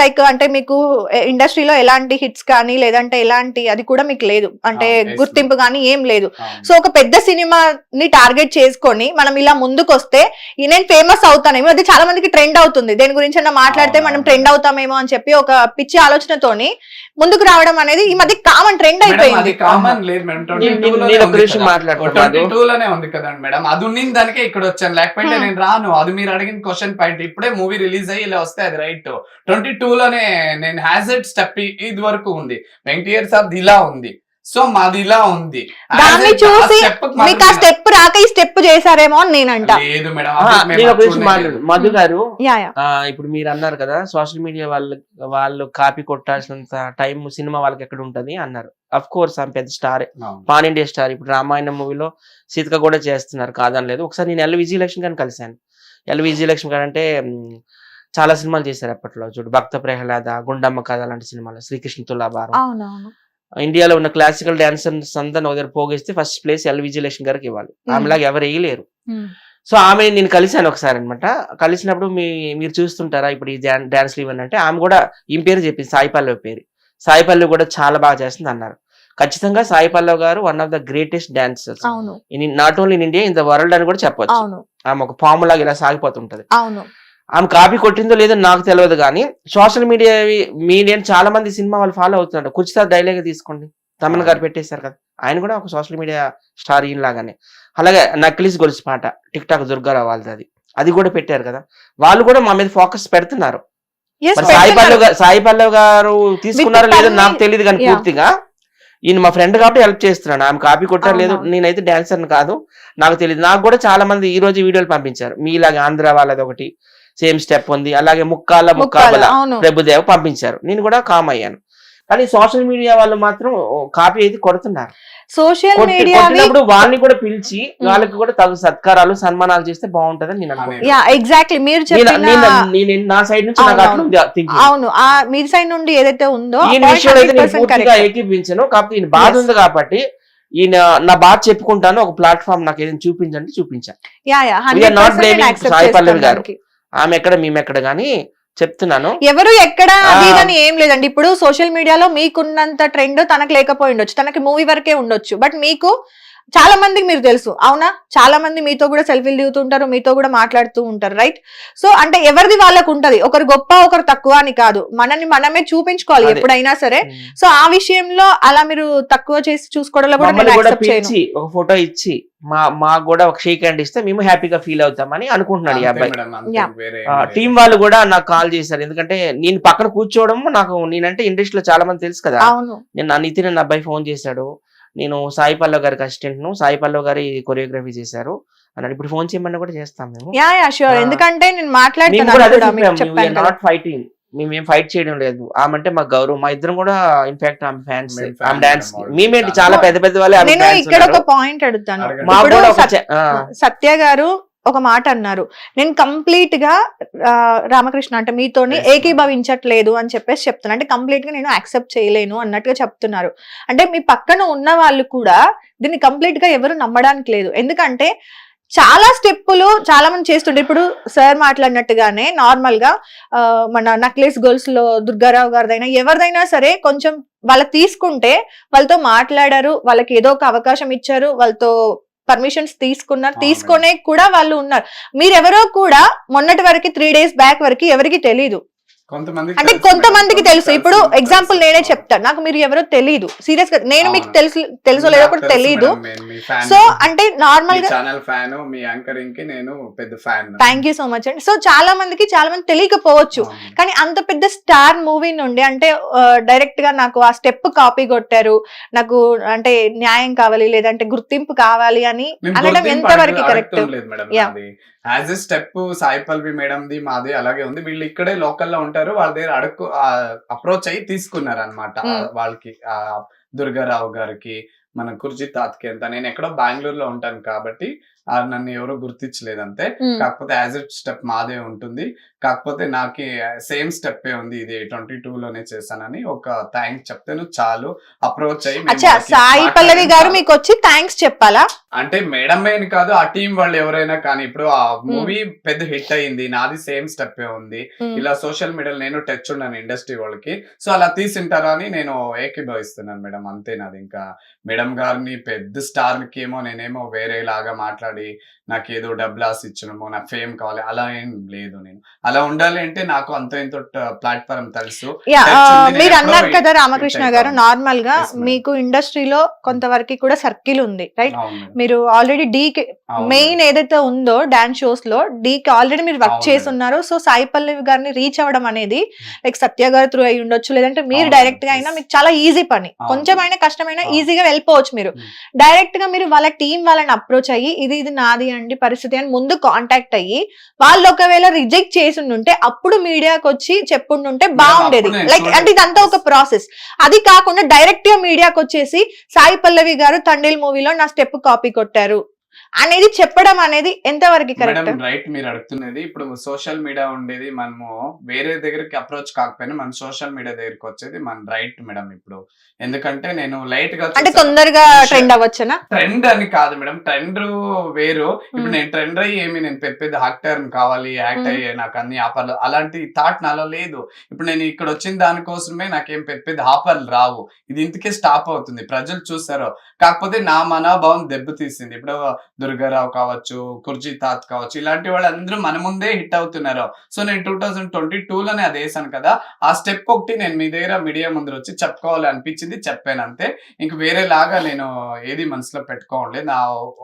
Like అంటే మీకు ఇండస్ట్రీలో ఎలాంటి హిట్స్ కానీ లేదంటే ఎలాంటి అది కూడా మీకు లేదు అంటే గుర్తింపు కానీ ఏం లేదు. సో ఒక పెద్ద సినిమాని టార్గెట్ చేసుకొని మనం ఇలా ముందుకు వస్తే నేను ఫేమస్ అవుతానేమో అది చాలా మందికి ట్రెండ్ అవుతుంది దేని గురించి అన్న మాట్లాడితే మనం. ట్రెండ్ అవుతామేమో అని చెప్పి ఒక పిచ్చి ఆలోచనతోని ముందుకు రావడం అనేది ఈ మధ్య కామన్ ట్రెండ్ అయిపోయింది. కామన్ లేదు మేడం. ట్వంటీ. టూ లోనే ఉంది కదండి మేడం. అది ఉన్న దానికే ఇక్కడ వచ్చాను. లేకపోతే Hmm. నేను రాను. అది మీరు అడిగిన క్వశ్చన్ పాయింట్ ఇప్పుడే మూవీ రిలీజ్ అయ్యి ఇలా వస్తే అది రైట్ ట్వంటీ టూ లోనే నేను హ్యాజెడ్ స్టెప్ ఇది వరకు ఉంది. వెంకటేర్ సార్ ఇలా ఉంది. సో మాది ఇలా ఉంది. దాన్ని చూసి మీకు ఆ స్టెప్ రాక ఈ స్టెప్ చేశారేమో అని లేదు మేడం నేను నిమిషం చూడలేదు. మాట్లాడు. మధు గారు యా యా. ఆ, ఇప్పుడు మీరు అన్నారు కదా సోషల్ మీడియా వాళ్ళు వాళ్ళు కాపీ కొట్టాల్సినంత టైం సినిమా వాళ్ళకి ఎక్కడ ఉంటది అన్నారు. అఫ్ కోర్స్ ఆమె పెద్ద స్టార్. పాన్ ఇండియా స్టార్ ఇప్పుడు రామాయణం మూవీలో సీతక కూడా చేస్తున్నారు కాదని లేదు ఒకసారి నేను ఎల్ విజయలక్ష్మి గారిని కలిశాను. ఎల్ విజయలక్ష్మి గారు అంటే చాలా సినిమాలు చేశారు అప్పట్లో. చూడు భక్త ప్రహ్లాద గుండమ్మ కథ లాంటి సినిమాలు శ్రీకృష్ణ తులాభారం. ఇండియాలో ఉన్న క్లాసికల్ డాన్సర్స్ అంతా ఒక దగ్గర పోగేస్తే ఫస్ట్ ప్లేస్ ఎల్ విజయలక్ష్మి గారికి ఇవ్వాలి. ఆమెలాగా ఎవరు వేయలేరు. Hmm. సో ఆమె నేను కలిశాను ఒకసారి అనమాట కలిసినప్పుడు మీ మీరు చూస్తుంటారా ఇప్పుడు ఈ డాన్స్ ఇవన్నీ అంటే ఆమె కూడా ఈ పేరు చెప్పింది సాయి పల్లవి పేరు. సాయి పల్లవి కూడా చాలా బాగా చేస్తుంది అన్నారు. ఖచ్చితంగా సాయి పల్లవి గారు one of the greatest dancers not only in India in the world అని కూడా చెప్పొచ్చు. అవును. ఆమె ఒక పాము లాగా ఇలా సాగిపోతుంటది. అవును. ఆమె కాపీ కొట్టిందో లేదో నాకు తెలియదు కానీ సోషల్ మీడియా మీడియా చాలా మంది సినిమా వాళ్ళు ఫాలో అవుతున్నారు. కుచితా డైలాగ్ తీసుకోండి. తమన్ గారు పెట్టేశారు కదా. ఆయన కూడా ఒక సోషల్ మీడియా స్టార్ ఈయన లాగానే. అలాగే నక్లీస్ గొలుసు పాట టిక్ టాక్ దుర్గారావు వాళ్ళది అది. అది కూడా పెట్టారు కదా. వాళ్ళు కూడా మా మీద ఫోకస్ పెడుతున్నారు. సాయి. పల్లవ్ గారు సాయి పల్లవ్ గారు తీసుకున్నారో లేదో నాకు తెలియదు కానీ. పూర్తిగా ఈయన మా ఫ్రెండ్ కాబట్టి హెల్ప్ చేస్తున్నాడు. ఆమె కాపీ కొట్టారు లేదు. నేనైతే డాన్సర్ కాదు. నాకు తెలియదు నాకు కూడా చాలా మంది ఈ రోజు వీడియోలు పంపించారు. మీలాగా ఆంధ్ర వాళ్ళది ఒకటి సేమ్ స్టెప్ ఉంది. అలాగే ముక్కాల ముక్కాల, ముక్కాబల ప్రభుదేవ్ పంపించారు. నేను కూడా కామ్ అయ్యాను. కానీ సోషల్ మీడియా వాళ్ళు మాత్రం కాపీ అయితే కొడుతున్నారు. సోషల్ మీడియా వాళ్ళని కూడా పిలిచి వాళ్ళకి కూడా తగు సత్కారాలు సన్మానాలు చేస్తే బాగుంటదని నేను అనుకుంటున్నాను. ఎగ్జాక్ట్లీ మీరు చెప్పిన నా సైడ్ నుంచి నాకు అవును. ఆ మీ సైడ్ నుండి ఏదైతే ఉందో విషయంలో అయితే నేను పూర్తిగా ఏకీపించను కాకపోతే ఈయన బాధ. ఉంది కాబట్టి ఈయన నా బాధ చెప్పుకుంటాను. ఒక ప్లాట్ఫామ్ నాకు ఏదైనా చూపించండి చూపించాను సాయి పల్లవి గారు. ఆమె ఎక్కడ మేము ఎక్కడ గానీ చెప్తున్నాను. ఎవరు ఎక్కడ అది ఏం లేదండి. ఇప్పుడు సోషల్ మీడియాలో మీకున్నంత ట్రెండ్ తనకు లేకపోయి ఉండొచ్చు. తనకి మూవీ వరకే ఉండొచ్చు. బట్ మీకు చాలా మందికి మీరు తెలుసు అవునా? చాలా మంది మీతో కూడా సెల్ఫీలు దిగుతుంటారు మీతో కూడా మాట్లాడుతూ ఉంటారు రైట్? సో అంటే ఎవరిది వాళ్ళకు ఉంటది? ఒకరు గొప్ప ఒకరు తక్కువ అని కాదు. మనల్ని మనమే చూపించుకోవాలి. ఎప్పుడైనా సరే. సో ఆ విషయంలో అలా మీరు తక్కువ చేసి చూసుకోవడంలో కూడా ఒక ఫోటో ఇచ్చి మా మాకు కూడా ఒక షేక్ హ్యాండ్ ఇస్తే మేము హ్యాపీగా ఫీల్ అవుతామని అనుకుంటున్నాడు ఈ అబ్బాయి. టీం వాళ్ళు కూడా నాకు కాల్ చేశారు. ఎందుకంటే నేను పక్కన కూర్చోవడం నాకు నేనంటే ఇండస్ట్రీలో చాలా మంది తెలుసు కదా. అవును. నేను నా నితిన్ అబ్బాయి ఫోన్ చేశాడు. నేను సాయి పల్లవ్ గారికి అసిస్టెంట్ను సాయి పల్లవ్ గారి కొరియోగ్రఫీ చేశారు. అన్నాడు ఇప్పుడు ఫోన్ చేయమన్నా కూడా చేస్తాం మేము. యా యా షూర్ ఆ. ఎందుకంటే నేను మేము మాట్లాడుతున్నాను నాట్ ఫైటింగ్ మేమేం ఫైట్ చేయడం లేదు. ఆమె అంటే మాకు గౌరవం. మా ఇద్దరం కూడా ఇన్ఫాక్ట్ ఆమె ఫ్యాన్స్ మేము ఆమె డాన్స్ మేమేంటి చాలా. పెద్ద పెద్ద వాళ్ళే ఇక్కడ ఒక. పాయింట్ అడుగుతాను. సత్య గారు ఒక మాట అన్నారు. నేను కంప్లీట్గా రామకృష్ణ అంటే మీతోని. ఏకీభవించట్లేదు అని చెప్పేసి చెప్తున్నా. అంటే కంప్లీట్గా నేను యాక్సెప్ట్ చేయలేను అన్నట్టుగా చెప్తున్నారు. అంటే మీ పక్కన ఉన్న వాళ్ళు కూడా దీన్ని కంప్లీట్గా ఎవరు నమ్మడానికి లేదు. ఎందుకంటే చాలా స్టెప్పులు చాలా మంది చేస్తుండే. ఇప్పుడు సార్ మాట్లాడినట్టుగానే నార్మల్గా మన నక్లెస్ గర్ల్స్లో దుర్గారావు గారిదైనా ఎవరిదైనా సరే కొంచెం వాళ్ళకి తీసుకుంటే వాళ్ళతో మాట్లాడారు వాళ్ళకి ఏదో ఒక అవకాశం ఇచ్చారు వాళ్ళతో పర్మిషన్స్ తీసుకున్నారు. తీసుకునే కూడా వాళ్ళు ఉన్నారు. మీరెవరో కూడా మొన్నటి వరకు త్రీ డేస్ బ్యాక్ వరకు ఎవరికి తెలియదు కొంతమందికి అంటే కొంతమందికి తెలుసు. ఇప్పుడు ఎగ్జాంపుల్. నేనే చెప్తాను. నాకు మీరు ఎవరో తెలియదు సీరియస్గా నేను మీకు. తెలుసు తెలుసో లేదో కూడా తెలియదు. సో అంటే నార్మల్గా ఛానల్ ఫ్యాన్ మీ యాంకరింగ్కి నేను పెద్ద fan thank you so much అండి. సో చాలా మందికి చాలా మంది తెలియకపోవచ్చు. కానీ అంత పెద్ద స్టార్ మూవీ నుండి అంటే డైరెక్ట్గా నాకు ఆ స్టెప్ కాపీ కొట్టారు. నాకు అంటే న్యాయం కావాలి లేదంటే గుర్తింపు కావాలి అని అనడం ఎంత వరకు correct as a step Sai Pallavi madam the మాది అలాగే ఉంది. వీళ్ళు ఇక్కడే లోకల్లో ఉంటారు వాళ్ళ దగ్గర అడుగు అప్రోచ్ అయ్యి తీసుకున్నారు అనమాట. వాళ్ళకి ఆ, దుర్గారావు గారికి మన కుర్జీ తాత్కి అంత నేను ఎక్కడో బెంగళూరులో ఉంటాను కాబట్టి నన్ను ఎవరు గుర్తించలేదు అంతే. కాకపోతే యాజ్ ఇట్ స్టెప్ మాదే ఉంటుంది. కాకపోతే నాకు సేమ్ స్టెప్ ఉంది ఇది ట్వంటీ టూ లోనే చేశానని ఒక థ్యాంక్స్ చెప్తే చాలు. అప్రోచ్ అయ్యి సాయి పల్లవి గారు. మీకు వచ్చి థ్యాంక్స్ చెప్పాలా? అంటే మేడం అని కాదు ఆ టీం వాళ్ళు ఎవరైనా కానీ ఇప్పుడు ఆ మూవీ పెద్ద హిట్ అయింది నాది సేమ్ స్టెప్ ఉంది. ఇలా సోషల్ మీడియాలో నేను టచ్ ఉన్నాను ఇండస్ట్రీ వాళ్ళకి. సో అలా తీసింటారా అని నేను ఏకీభవిస్తున్నాను మేడం అంతే నాది. ఇంకా మేడం గారిని పెద్ద స్టార్కి ఏమో నేనేమో వేరే లాగా మాట్లాడి నాకు ఏదో ఆశ ఇచ్చినమో నాకు ఫేమ్ కావాలి అలా ఏం లేదు నేను అలా ఉండాలి అంటే నాకు అంత ఇంత ప్లాట్ఫామ్ తెలుసు మీరు అన్నారు కదా రామకృష్ణ. గారు నార్మల్గా. మీకు ఇండస్ట్రీలో కొంతవరకు కూడా సర్కిల్ ఉంది రైట్. మీరు ఆల్రెడీ డీ మెయిన్ ఏదైతే ఉందో డాన్స్ షోస్లో డీ కి ఆల్రెడీ మీరు వర్క్ చేసి. ఉన్నారు సో సాయి పల్లవి గారిని రీచ్ అవ్వడం అనేది లైక్ సత్య గారి త్రూ అయి ఉండొచ్చు లేదంటే మీరు డైరెక్ట్గా అయినా. మీకు చాలా ఈజీ పని. కొంచెమైనా కష్టమైనా. ఈజీగా వెళ్ళిపోవచ్చు మీరు Hmm. డైరెక్ట్గా మీరు వాళ్ళ టీం వాళ్ళని అప్రోచ్ అయ్యి ఇది ఇది నాది అండి పరిస్థితి అని ముందు కాంటాక్ట్ అయ్యి వాళ్ళు ఒకవేళ రిజెక్ట్ చేసి ఉంటే అప్పుడు మీడియాకి వచ్చి చెప్పుండుంటే బాగుండేది. లైక్. అంటే ఇదంతా ఒక ప్రాసెస్ అది కాకుండా డైరెక్ట్గా మీడియాకి వచ్చేసి సాయి పల్లవి గారు తండేల్ మూవీలో నా స్టెప్ కాపీ కొట్టారు. అనేది చెప్పడం అనేది ఎంతవరకు కరెక్ట్ రైట్ మీరు అడుగుతున్నది. ఇప్పుడు సోషల్ మీడియా ఉండేది మనము వేరే దగ్గరికి అప్రోచ్ కాకపోయినా మన సోషల్ మీడియా దగ్గరికి వచ్చేది మన రైట్ మేడం ఇప్పుడు. ఎందుకంటే నేను లైట్గా అంటే తొందరగా ట్రెండ్ అవ్వచ్చనా? ట్రెండ్ అని కాదు మేడం ట్రెండ్ వేరు. ఇప్పుడు Hmm. నేను ట్రెండ్ అయ్యి ఏమి నేను పెద్ద యాక్టర్ కావాలి యాక్ట్ Hmm. అయ్యే నాకు అన్ని ఆఫర్లు అలాంటి థాట్ నాలో లేదు. ఇప్పుడు నేను ఇక్కడ వచ్చిన దానికోసమే నాకేం పెద్ద పెద్ద ఆఫర్లు రావు. ఇది ఇంతకే స్టాప్ అవుతుంది. ప్రజలు చూస్తారు కాకపోతే నా మనోభావం దెబ్బతీసింది. ఇప్పుడు దుర్గారావు కావచ్చు కుర్జీతాత్ కావచ్చు ఇలాంటి వాళ్ళు అందరూ మన ముందే హిట్ అవుతున్నారు. సో నేను టూ థౌజండ్ ట్వంటీ లోనే అది వేసాను కదా ఆ స్టెప్ ఒకటి నేను మీ దగ్గర మీడియా ముందు వచ్చి చెప్పుకోవాలి అనిపించింది చెప్పాను అంతే. ఇంక వేరే లాగా నేను ఏది మనసులో పెట్టుకోవట్లేదు నా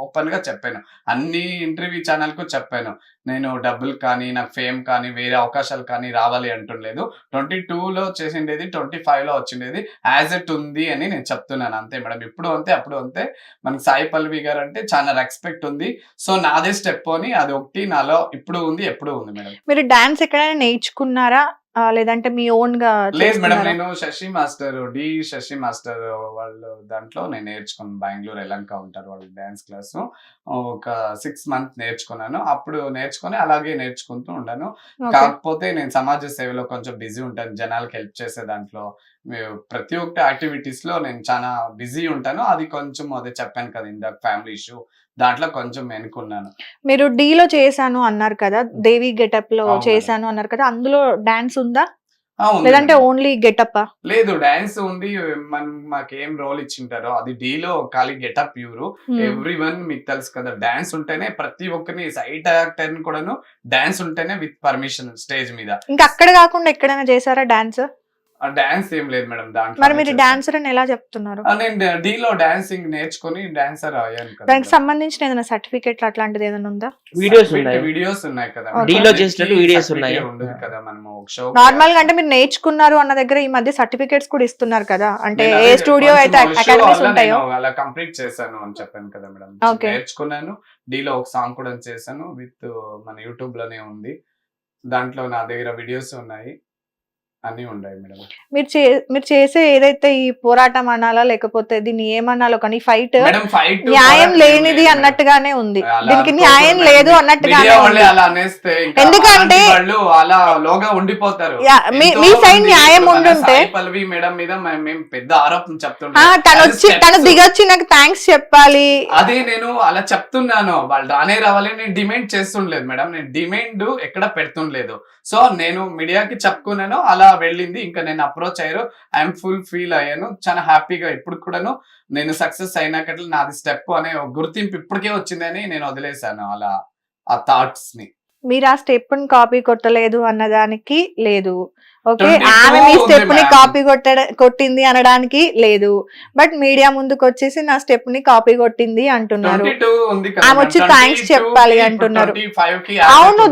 ఓపెన్గా చెప్పాను. అన్ని ఇంటర్వ్యూ ఛానల్కు చెప్పాను. నేను డబ్బులు కానీ నాకు ఫేమ్ కానీ వేరే అవకాశాలు కానీ రావాలి అంటుండలేదు. ట్వంటీ లో చేసిండేది ట్వంటీ లో వచ్చిండేది. యాజ్ ఇట్ ఉంది అని నేను చెప్తున్నాను. అంతే మేడం. ఇప్పుడు అంతే అప్పుడు అంతే. మనకి సాయి పల్లవి గారు అంటే చాలా రెస్పెక్ట్ ఉంది. సో నాదే స్టెప్ అని అది ఒకటి నాలో ఇప్పుడు ఉంది ఎప్పుడు ఉంది మేడం. మీరు డాన్స్ ఎక్కడైనా నేర్చుకున్నారా? లేదంటే మీ ఓన్గా లేదు మేడం? నేను శశి మాస్టర్ డి శశి మాస్టర్ వాళ్ళు దాంట్లో నేను నేర్చుకున్నాను బెంగళూరు ఎలంక ఉంటారు వాళ్ళు డాన్స్ క్లాస్ ఒక సిక్స్ మంత్ నేర్చుకున్నాను అప్పుడు నేర్చుకొని అలాగే నేర్చుకుంటూ Okay. కాకపోతే నేను సమాజ సేవలో కొంచెం బిజీ ఉంటాను జనాలకి హెల్ప్ చేసే దాంట్లో ప్రతి ఒక్క యాక్టివిటీస్లో నేను చాలా బిజీ ఉంటాను. అది కొంచెం అదే చెప్పాను కదా ఇందాక ఫ్యామిలీ ఇష్యూ. దాంట్లో కొంచెం వెనుకున్నాను. మీరు D లో చేశాను అన్నారు కదా దేవి గెటప్లో. చేశాను అన్నారు కదా అందులో డాన్స్ ఉందా? లేదంటే. ఓన్లీ గెటప్ లేదు డాన్స్ ఉంది. మనం మాకు ఏం రోల్ ఇచ్చింటారో. అది డీలో ఖాళీ గెటప్ ప్యూర్ ఎవ్రీ వన్ మీకు తెలుసు కదా డాన్స్ ఉంటేనే ప్రతి ఒక్కరిని సైట్ యాక్టర్ కూడాను డాన్స్ ఉంటేనే విత్ పర్మిషన్ స్టేజ్ మీద. ఇంకా అక్కడ కాకుండా ఎక్కడైనా చేశారా డాన్స్? డాన్స్ ఏం లేదు మేడం దాంట్లో మరి మీరు డాన్సర్ అని ఎలా చెప్తున్నారు? నేను డీలో డాన్సింగ్ నేర్చుకొని డాన్సర్ అయ్యాను కదా దానికి సంబంధించిన ఏదైనా సర్టిఫికేట్ అట్లాంటిది ఏదైనా ఉందా? వీడియోస్ ఉన్నాయి. వీడియోస్ ఉన్నాయి కదా Okay. డీలో చేసినట్టు videos ఉన్నాయి. ఉండదు కదా మనము ఒక షో నార్మల్గా అంటే మీరు నేర్చుకున్నారు అన్న దగ్గర ఈ మధ్య సర్టిఫికేట్స్ కూడా ఇస్తున్నారు కదా. అంటే ఏ స్టూడియో అయితే అకాడమీస్ ఉంటాయో? అలా కంప్లీట్ చేశాను అని చెప్పాను కదా మేడం. నేర్చుకున్నాను. డీలో ఒక సాంగ్ కూడా చేశాను విత్ మన యూట్యూబ్లోనే ఉంది. దాంట్లో నా దగ్గర వీడియోస్ ఉన్నాయి. అన్ని ఉన్నాయి మేడం. మీరు చే మీరు చేసే ఏదైతే ఈ పోరాటం అనాలా లేకపోతే దీన్ని ఏమనాలో కానీ ఫైట్ న్యాయం లేనిది అన్నట్టుగానే ఉంది. దీనికి న్యాయం లేదు అన్నట్టుగానే ఎందుకంటే- అలా లోగా ఉండిపోతారు. మీ- సైడ్ న్యాయం ఉండుంటే సాయి పల్లవి మేడం మీద మేము పెద్ద ఆరోపణ చెప్తుంటాం. తను వచ్చి తను దిగొచ్చి నాకు థ్యాంక్స్ చెప్పాలి. అదే నేను అలా చెప్తున్నాను. వాళ్ళు రానే రావాలి నేను డిమాండ్ చేస్తుండలేదు మేడం. నేను డిమాండ్ ఎక్కడ పెడుతుండలేదు. సో నేను మీడియాకి చెప్పుకున్నాను అలా వెళ్ళింది. ఇంకా నేను అప్రోచ్ అయ్యారు. ఐఎమ్ ఫుల్ ఫీల్ అయ్యాను. చాలా హ్యాపీగా ఇప్పుడు కూడాను నేను సక్సెస్ అయినాకట్ల నాది స్టెప్ అనే గుర్తింపు ఇప్పటికే వచ్చిందని నేను వదిలేశాను అలా ఆ థాట్స్ని. మీరు ఆ స్టెప్ కాపీ కొట్టలేదు అన్నదానికి లేదు. ఓకే 22 ఆమె మీ స్టెప్ని. కాపీ కొట్టడ కొట్టింది అనడానికి లేదు. బట్ మీడియా ముందుకు వచ్చేసి నా స్టెప్ని కాపీ కొట్టింది అంటున్నారు. ఆమె వచ్చి 22 చెప్పాలి అంటున్నారు. 25 కి అవును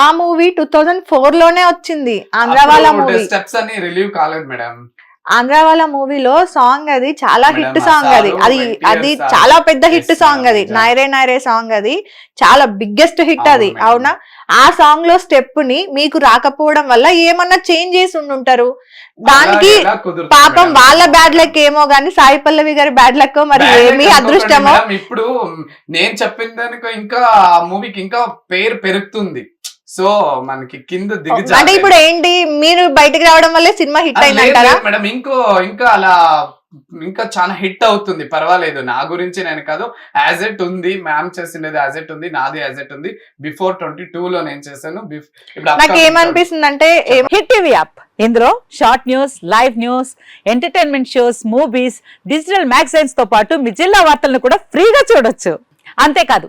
ఆ- మూవీ టూ థౌజండ్ ఫోర్లోనే వచ్చింది ఆంధ్ర వాళ్ళ మూవీ స్టెప్స్ అని రిలీవ్ కాలేదు మేడం ఆంధ్ర వాళ్ళ మూవీలో సాంగ్ అది చాలా హిట్ సాంగ్ అది. అది అది. చాలా పెద్ద హిట్ సాంగ్ అది. నైరే నైరే సాంగ్ అది. చాలా బిగ్గెస్ట్ హిట్ అది. అవునా ఆ సాంగ్లో స్టెప్ని మీకు రాకపోవడం వల్ల ఏమన్నా చేంజ్ చేసి ఉండుంటారు? దానికి పాపం? వాళ్ళ బ్యాడ్ లక్ ఏమో గానీ సాయి పల్లవి గారి బ్యాడ్ లక్ మరి ఏమి అదృష్టమో? ఇప్పుడు నేను చెప్పిన దానికి ఇంకా మూవీకి ఇంకా పేరు పెరుగుతుంది. సో మనకి కింద దిగి అంటే ఇప్పుడు ఏంటి మీరు బయటకు రావడం వల్లే సినిమా హిట్ అయిందంటారా మేడం ఇంకో ఇంకా అలా ఇంకా చాలా హిట్ అవుతుంది. పర్వాలేదు నా గురించి నేను కాదు. యాజ్ ఎట్ ఉంది మ్యామ్ చేసినది యాజ్ ఎట్ ఉంది నాది యాజ్ ఎట్ ఉంది. బిఫోర్ ట్వంటీ టూ లో నేను చేశాను. నాకు ఏమనిపిస్తుంది అంటే హిట్ టీవీ యాప్. ఇందులో short news live news entertainment shows movies digital మ్యాగజైన్స్తో పాటు మీ జిల్లా వార్తలను కూడా ఫ్రీగా చూడొచ్చు. అంతేకాదు